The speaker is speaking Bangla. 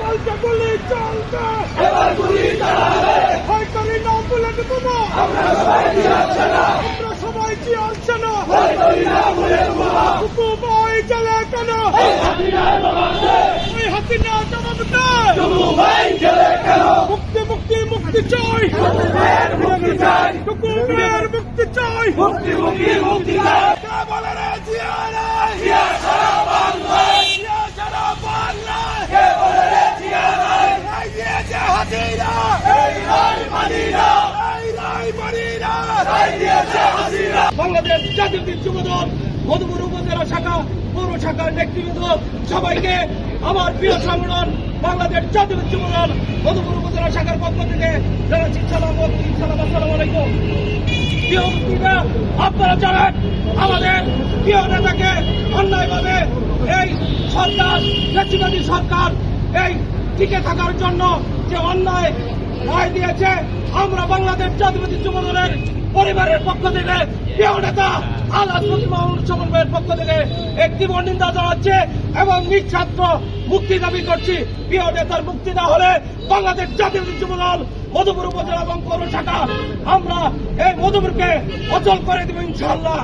বলতে গুলি চলবে। এবার গুলি চালাবে। ভয় করি না বুলেট বোমা আমরা সবাই যাচ্ছে না। আমরা সবাই আসছে না। ভয় করি না বুলেট বোমা কুকু ভাই জ্বালা কেন? এই হাতিয়ার বাবাতে ওই হাসিনা জবাব। দে তবু ভাই গেলে কেন? মুক্তি মুক্তি মুক্তি চাই। মুক্তি চাই। কুকু ভাইয়ের মুক্তি চাই। মুক্তি মুক্তি মুক্তি চাই। হাসিনা। এই রায় মানি না এই রাই মারিনা রায় দিয়েছে হাসিনা বাংলাদেশ জাতীয় যুবদল, মধুপুর উপজেলা শাখা, পৌর শাখার নেতৃবৃন্দ, সবাইকে আমার প্রিয় সংগঠন বাংলাদেশ জাতীয় যুবদল, মধুপুর উপজেলা শাখার পক্ষ থেকে জানাচ্ছি সালাম সালাম, আসসালামু আলাইকুম। প্রিয় মুক্তিরা আপনারা জানেন, আমাদের প্রিয় নেতাকে অন্যায়ভাবে এই সরকার ফ্যাসিবাদী সরকার এই টিকে থাকার জন্য যে অন্যায় রায় দিয়েছে, আমরা বাংলাদেশ জাতীয়বাদী যুব পরিবারের পক্ষ থেকে, প্রিয় নেতা আল আসফতি মাহমুদ সমন্বয়ের পক্ষ থেকে একটি নিন্দা জানাচ্ছে এবং নিঃস্বার্থ মুক্তি দাবি করছি। প্রিয় নেতার মুক্তি না হলে বাংলাদেশ জাতীয়বাদী যুব দল মধুপুর উপজেলা এবং পৌর শাখা আমরা এই মধুপুরকে অচল করে দেব ইনশাল্লাহ